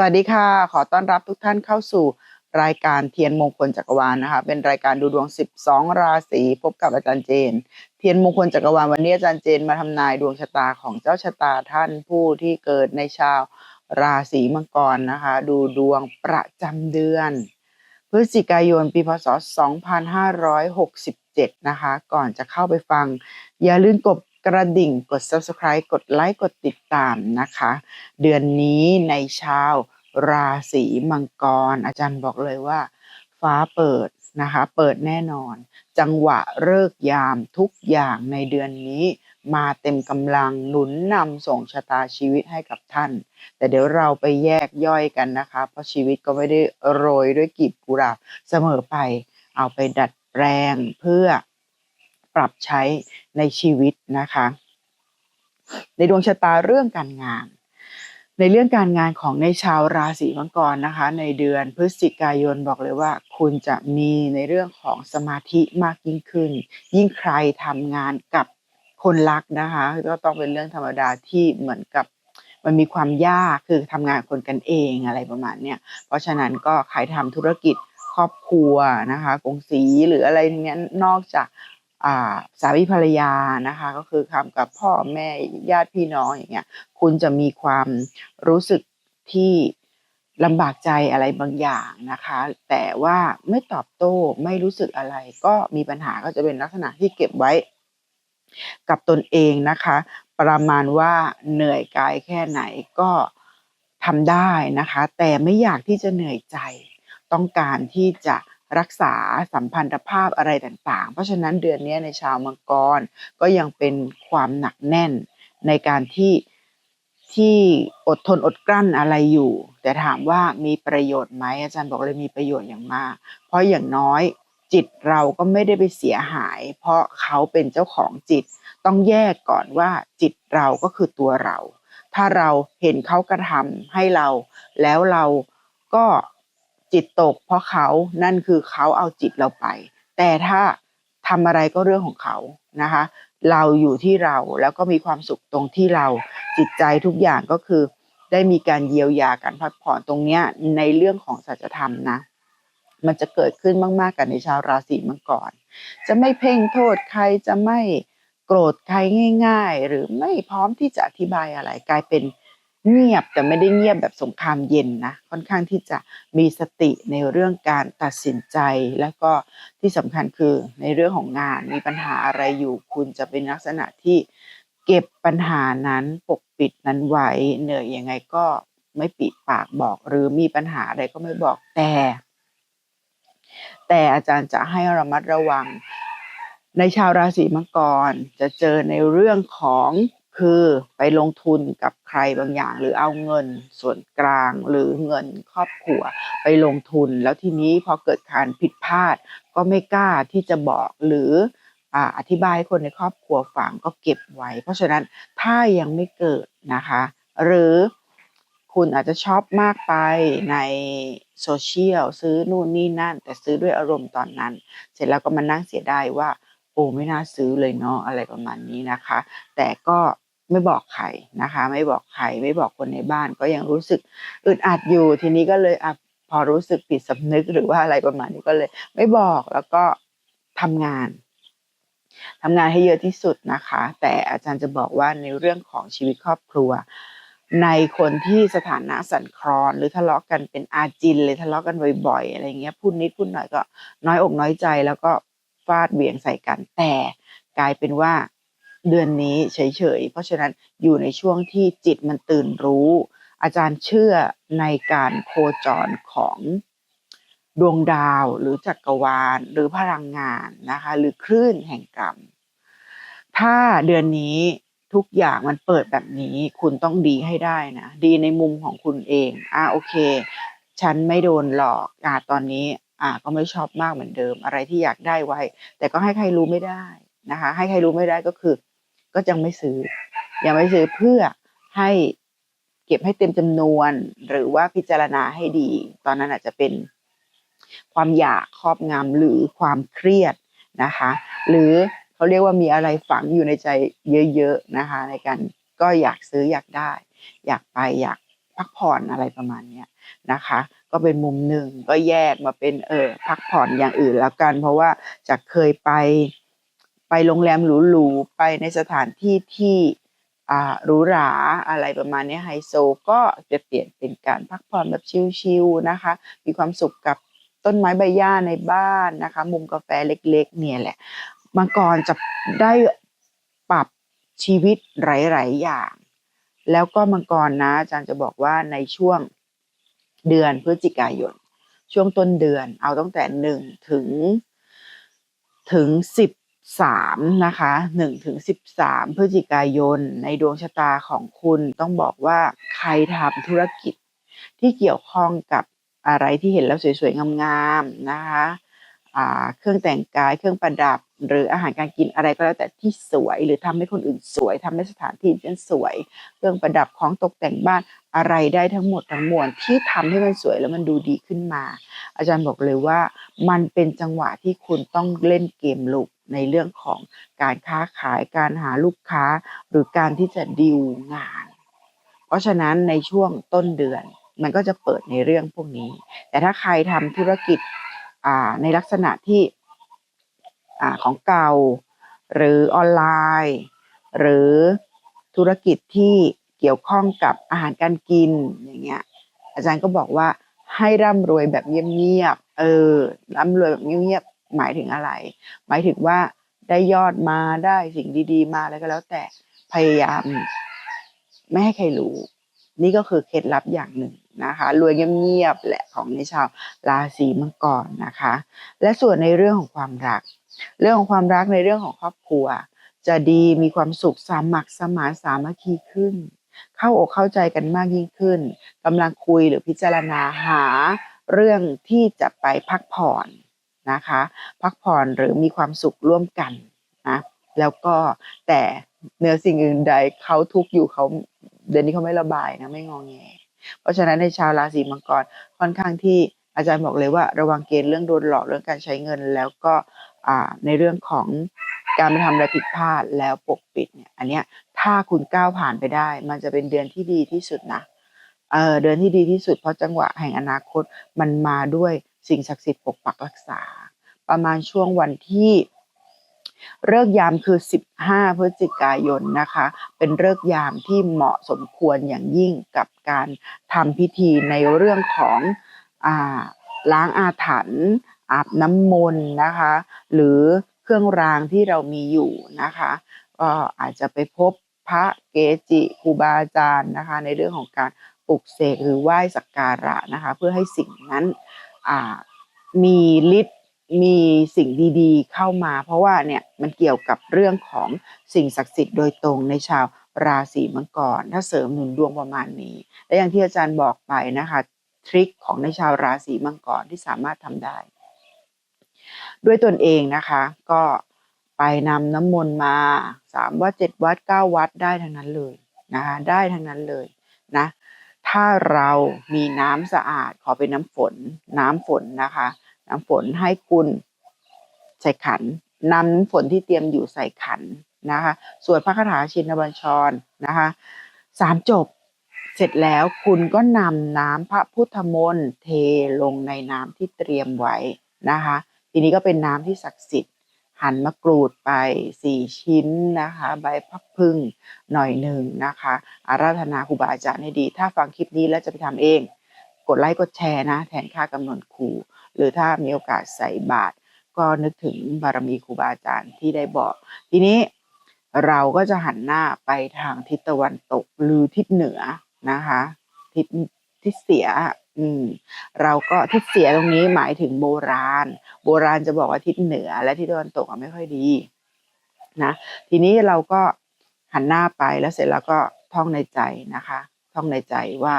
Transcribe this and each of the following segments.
วัสดีค่ะ ขอต้อนรับทุกท่านเข้าสู่รายการเทียนมงคลจักรวาลนะคะ เป็นรายการดูดวง 12 ราศีพบกับอาจารย์เจน เทียนมงคลจักรวาลวันนี้อาจารย์เจนมาทำนายดวงชะตาของเจ้าชะตาท่านผู้ที่เกิดในชาวราศีมังกรนะคะ ดูดวงประจำเดือน พฤศจิกายนปีพศ 2567 นะคะ ก่อนจะเข้าไปฟัง อย่าลืมกด กระดิ่งกด subscribe กดไลค์กดติดตามนะคะ เดือนนี้ในชาวราศีมังกร อาจารย์บอกเลยว่า ฟ้าเปิดนะคะ เปิดแน่นอน จังหวะเลิกยามทุกอย่างในเดือนนี้ มาเต็มกำลังหนุนนำส่งชะตาชีวิตให้กับท่าน แต่เดี๋ยวเราไปแยกย่อยกันนะคะ เพราะชีวิตก็ไม่ได้โรยด้วยกีบกุหลาบเสมอไป เอาไปดัดแปลงเพื่อ ปรับใช้ในชีวิตนะคะ ในดวงชะตาเรื่องการงาน ในเรื่องการงานของในชาวราศีมังกรนะคะ ในเดือนพฤศจิกายนบอกเลยว่า คุณจะมีในเรื่องของสมาธิมากยิ่งขึ้น ยิ่งใครทำงานกับคนรักนะคะ ก็ต้องเป็นเรื่องธรรมดาที่เหมือนกับมันมีความยากคือทำงานคนกันเองอะไรประมาณเนี้ยเพราะฉะนั้นก็ใครทำธุรกิจครอบครัวนะคะกงสีหรืออะไรเงี้ยนอกจาก สามีภรรยานะคะ ก็คือทำกับพ่อแม่ญาติพี่น้องอย่างเงี้ยคุณจะมีความรู้สึกที่ลำบากใจอะไรบางอย่างนะคะ แต่ว่าไม่ตอบโต้ไม่รู้สึกอะไร ก็มีปัญหาก็จะเป็นลักษณะที่เก็บไว้ กับตนเองนะคะ ประมาณว่าเหนื่อยกายแค่ไหนก็ทำได้นะคะ แต่ไม่อยากที่จะเหนื่อยใจ ต้องการที่จะ รักษาสัมพันธภาพอะไรต่างๆ เพราะฉะนั้นเดือนนี้ในชาวมังกรก็ยังเป็นความหนักแน่นในการที่ที่อดทนอดกลั้นอะไรอยู่ แต่ถามว่ามีประโยชน์ไหมอาจารย์บอกเลยมีประโยชน์อย่างมาก เพราะอย่างน้อยจิตเราก็ไม่ได้ไปเสียหาย เพราะเขาเป็นเจ้าของจิต ต้องแยกก่อนว่าจิตเราก็คือตัวเรา ถ้าเราเห็นเขากระทำให้เรา แล้วเราก็ จิตตกเพราะเขานั่นคือเขาเอาจิตเราไป แต่ถ้าทำอะไรก็เรื่องของเขานะคะ เราอยู่ที่เราแล้วก็มีความสุขตรงที่เราจิตใจทุกอย่างก็คือ ได้มีการเยียวยาการพักผ่อนตรงเนี้ยในเรื่องของสัจธรรมนะ มันจะเกิดขึ้นมาก ๆกับในชาวราศีมังกรจะไม่เพ่งโทษใครจะไม่โกรธใครง่าย ๆ หรือไม่พร้อมที่จะอธิบายอะไรกลายเป็น เงียบแต่ไม่ได้เงียบแบบสงครามเย็นนะค่อนข้างที่จะมีสติในเรื่องการตัดสินใจ แล้วก็ที่สำคัญคือในเรื่องของงานมีปัญหาอะไรอยู่ คุณจะเป็นลักษณะที่เก็บปัญหานั้นปกปิดนั้นไว้เหนื่อยยังไงก็ไม่ปิดปากบอก หรือมีปัญหาอะไรก็ไม่บอกแต่ แต่อาจารย์จะให้ระมัดระวัง ในชาวราศีมังกรจะเจอในเรื่องของ คือไปลงทุนกับใครบางอย่าง หรือเอาเงินส่วนกลางหรือเงินครอบครัว ไปลงทุนแล้วทีนี้พอเกิดการผิดพลาด ก็ไม่กล้าที่จะบอกหรืออธิบายคนในครอบครัวฟังก็เก็บไว้ เพราะฉะนั้นถ้ายังไม่เกิดนะคะ หรือคุณอาจจะชอบมากไปในโซเชียลซื้อนู่นนี่นั่น แต่ซื้อด้วยอารมณ์ตอนนั้น เสร็จแล้วก็มานั่งเสียดายว่า โอ้ไม่น่าซื้อเลยเนาะอะไรประมาณนี้นะคะ แต่ก็ ไม่บอกใครนะคะ ไม่บอกใครไม่บอกคนในบ้าน ก็ยังรู้สึกอึดอัดอยู่ ทีนี้ก็เลยอพอรู้สึกผิดสำนึกหรือว่าอะไรประมาณนี้ก็เลย ไม่บอกแล้วก็ทำงานทำงานให้เยอะที่สุดนะคะ แต่อาจารย์จะบอกว่าในเรื่องของชีวิตครอบครัว ในคนที่สถานะสั่นคลอนหรือทะเลาะกันเป็นอาจินเลยทะเลาะกันบ่อยๆอะไรเงี้ยพูดนิดพูดหน่อยก็น้อยอกน้อยใจแล้วก็ฟาดเบี่ยงใส่กันแต่กลายเป็นว่า เดือนนี้เฉยๆ เพราะฉะนั้นอยู่ในช่วงที่จิตมันตื่นรู้ อาจารย์เชื่อในการโคจรของดวงดาวหรือจักรวาลหรือพลังงานนะคะหรือคลื่นแห่งกรรม ถ้าเดือนนี้ทุกอย่างมันเปิดแบบนี้ คุณต้องดีให้ได้นะดีในมุมของคุณเองอ่าโอเค ฉันไม่โดนหลอกอ่าตอนนี้อ่าก็ไม่ชอบมากเหมือนเดิม อะไรที่อยากได้ไว้ แต่ก็ให้ใครรู้ไม่ได้นะคะ ให้ใครรู้ไม่ได้ก็คือ ก็ยังไม่ซื้อ ยังไม่ซื้อเพื่อให้เก็บให้เต็มจำนวน หรือว่าพิจารณาให้ดี ตอนนั้นอาจจะเป็นความอยากครอบงำหรือความเครียดนะคะ หรือเขาเรียกว่ามีอะไรฝังอยู่ในใจเยอะๆนะคะ ในการก็อยากซื้ออยากได้ อยากไปอยากพักผ่อนอะไรประมาณเนี้ยนะคะ ก็เป็นมุมหนึ่งก็แยกมาเป็นเออพักผ่อนอย่างอื่นแล้วกัน เพราะว่าจากเคยไป ไปโรงแรมหรูๆไปในสถานที่ที่หรูหราอะไรประมาณนี้ไฮโซก็จะเปลี่ยนเป็นการพักผ่อนแบบชิลๆนะคะ มีความสุขกับต้นไม้ใบหญ้าในบ้านนะคะ มุมกาแฟเล็กๆ เนี่ยแหละมังกรจะได้ปรับชีวิตหลายๆอย่าง แล้วก็มังกรนะอาจารย์จะบอกว่าในช่วงเดือนพฤศจิกายน ช่วงต้นเดือนเอาตั้งแต่หนึ่งถึงถึงสิบ สามนะคะหนึ่งถึงสิบสามพฤศจิกายน ในดวงชะตาของคุณต้องบอกว่าใครทำธุรกิจที่เกี่ยวข้องกับอะไรที่เห็นแล้วสวยๆ งามๆนะคะเครื่องแต่งกายเครื่องประดับ หรืออาหารการกินอะไรก็แล้วแต่ที่สวย หรือทำให้คนอื่นสวยทำให้สถานที่นั้นสวย เครื่องประดับของตกแต่งบ้านอะไรได้ทั้งหมดทั้งมวลที่ทำให้มันสวยแล้วมันดูดีขึ้นมา อาจารย์บอกเลยว่ามันเป็นจังหวะที่คุณต้องเล่นเกมลุก ในเรื่องของการค้าขายการหาลูกค้าหรือการที่จะดีลงาน เพราะฉะนั้นในช่วงต้นเดือนมันก็จะเปิดในเรื่องพวกนี้ แต่ถ้าใครทำธุรกิจในลักษณะที่อของเก่า หรือออนไลน์ หรือธุรกิจที่เกี่ยวข้องกับอาหารการกินอย่างเงี้ยอาจารย์ก็บอกว่าให้ร่ำรวยแบบเงียบๆเออร่ำรวยแบบเงียบๆ หมายถึงอะไร หมายถึงว่าได้ยอดมาได้สิ่งดี ๆ มาแล้วก็แล้วแต่พยายามไม่ให้ใครรู้ นี่ก็คือเคล็ดลับอย่างหนึ่งนะคะรวยเงียบๆแหละของในชาวราศีมังกรนะคะ และส่วนในเรื่องของความรัก เรื่องของความรักในเรื่องของครอบครัว จะดีมีความสุขสามัคสมานสามัคคีขึ้น เข้าอกเข้าใจกันมากยิ่งขึ้นกำลังคุยหรือพิจารณาหาเรื่องที่จะไปพักผ่อน นะคะ พักผ่อนหรือมีความสุขร่วมกันนะแล้วก็แต่เนื้อสิ่งอื่นใดเขาทุกอยู่เขาเดือนนี้เขาไม่ระบายนะไม่งองแง เพราะฉะนั้นในชาวราศีมังกรค่อนข้างที่อาจารย์บอกเลยว่าระวังเกณฑ์เรื่องโดนหลอกเรื่องการใช้เงิน แล้วก็ในเรื่องของการไปทำอะไรผิดพลาดแล้วปกปิดเนี่ยอันเนี้ยถ้าคุณก้าวผ่านไปได้ มันจะเป็นเดือนที่ดีที่สุดนะเออเดือนที่ดีที่สุดเพราะจังหวะแห่งอนาคตมันมาด้วยสิ่งศักดิ์สิทธิ์ปกปักรักษา ประมาณช่วงวันที่เลิกยามคือ 15 พฤศจิกายนนะคะ เป็นเลิกยามที่เหมาะสมควรอย่างยิ่งกับการทำพิธีในเรื่องของอล้างอาถรรพ์อาบน้ำมนต์นะคะ หรือเครื่องรางที่เรามีอยู่นะคะก็อาจจะไปพบพระเกจิครูบาอาจารย์นะคะ ในเรื่องของการปลุกเสกหรือไหว้สักการะนะคะ เพื่อให้สิ่งนั้น มีฤทธิ์มีสิ่งดีๆ เข้ามา เพราะว่าเนี่ยมันเกี่ยวกับเรื่องของสิ่งศักดิ์สิทธิ์โดยตรงในชาวราศีมังกรถ้าเสริมหนุนดวงประมาณนี้ และอย่างที่อาจารย์บอกไปนะคะทริคของในชาวราศีมังกรที่สามารถทำได้ ด้วยตนเองนะคะ ก็ไปนำน้ำมนต์มาสามวัดเจ็ดวัดเก้าวัดได้ทั้งนั้นเลยนะคะได้ทั้งนั้นเลยนะ ถ้าเรามีน้ำสะอาดขอเป็นน้ำฝน น้ำฝนนะคะ น้ำฝนให้คุณใส่ขันนำฝนที่เตรียมอยู่ใส่ขันนะคะส่วนพระคาถาชินบัญชรนะคะสามจบเสร็จแล้วคุณก็นำน้ำพระพุทธมนต์เทลงในน้ำที่เตรียมไว้นะคะ ทีนี้ก็เป็นน้ำที่ศักดิ์สิทธิ์ หั่นมะกรูดไปสี่ชิ้นนะคะ ใบพับพึ่งหน่อยหนึ่งนะคะ อาราธนาครูบาอาจารย์ให้ดี ถ้าฟังคลิปนี้แล้วจะไปทำเอง กดไลค์กดแชร์นะ แทนค่ากำหนดครู หรือถ้ามีโอกาสใส่บาตรก็นึกถึงบารมีครูบาอาจารย์ที่ได้บอก ทีนี้เราก็จะหันหน้าไปทางทิศตะวันตกหรือทิศเหนือนะคะ ทิศทิศเสีย อืม เราก็ทิศเสียตรงนี้หมายถึงโบราณ โบราณจะบอกว่าทิศเหนือ และทิศตะวันตกไม่ค่อยดี นะ ทีนี้เราก็หันหน้าไปแล้วเสร็จแล้วก็ท่องในใจนะคะ ท่องในใจว่า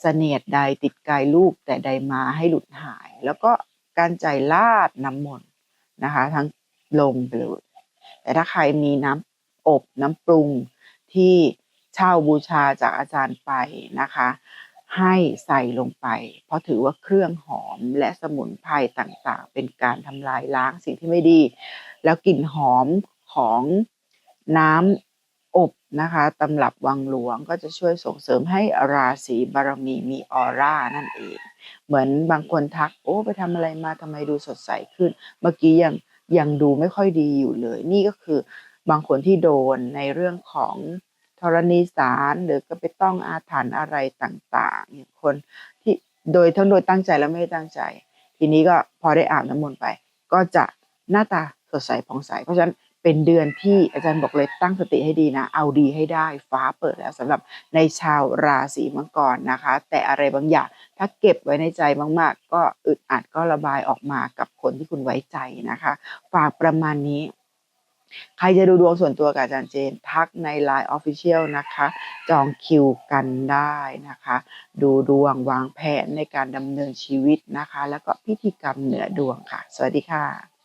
เสนียดใดติดกายลูกแต่ใดมาให้หลุดหาย แล้วก็การใจลาดน้ำมนต์นะคะ ทั้งลงไปเลยแต่ถ้าใครมีน้ำอบน้ำปรุงที่เช่าบูชาจากอาจารย์ไปนะคะ ให้ใส่ลงไป เพราะถือว่าเครื่องหอมและสมุนไพรต่างๆ เป็นการทำลายล้างสิ่งที่ไม่ดี แล้วกลิ่นหอมของน้ำอบนะคะตำรับวังหลวงก็จะช่วยส่งเสริมให้ราศีบารมีมีออร่านั่นเอง เหมือนบางคนทักโอ้ไปทำอะไรมาทำไมดูสดใสขึ้น เมื่อกี้ยังยังดูไม่ค่อยดีอยู่เลย นี่ก็คือบางคนที่โดนในเรื่องของ ธรณีสารหรือก็ไปต้องอาถรรพ์อะไรต่างๆอย่างคนที่โดยทั้งโดยตั้งใจและไม่ได้ตั้งใจ ทีนี้ก็พอได้อาบน้ำมนต์ไป ก็จะหน้าตาสดใสผ่องใส เพราะฉะนั้นเป็นเดือนที่อาจารย์บอกเลยตั้งสติให้ดีนะ เอาดีให้ได้ฟ้าเปิดแล้วสำหรับในชาวราศีมังกรนะคะ แต่อะไรบางอย่างถ้าเก็บไว้ในใจมาก ๆ ก็อึดอัดก็ระบายออกมากับคนที่คุณไว้ใจนะคะ ฝากประมาณนี้ ใครจะดูดวงส่วนตัวกับอาจารย์เจน ทักใน Line Official นะคะ จองคิวกันได้นะคะ ดูดวงวางแผนในการดำเนินชีวิตนะคะ แล้วก็พิธีกรรมเหนือดวงค่ะ สวัสดีค่ะ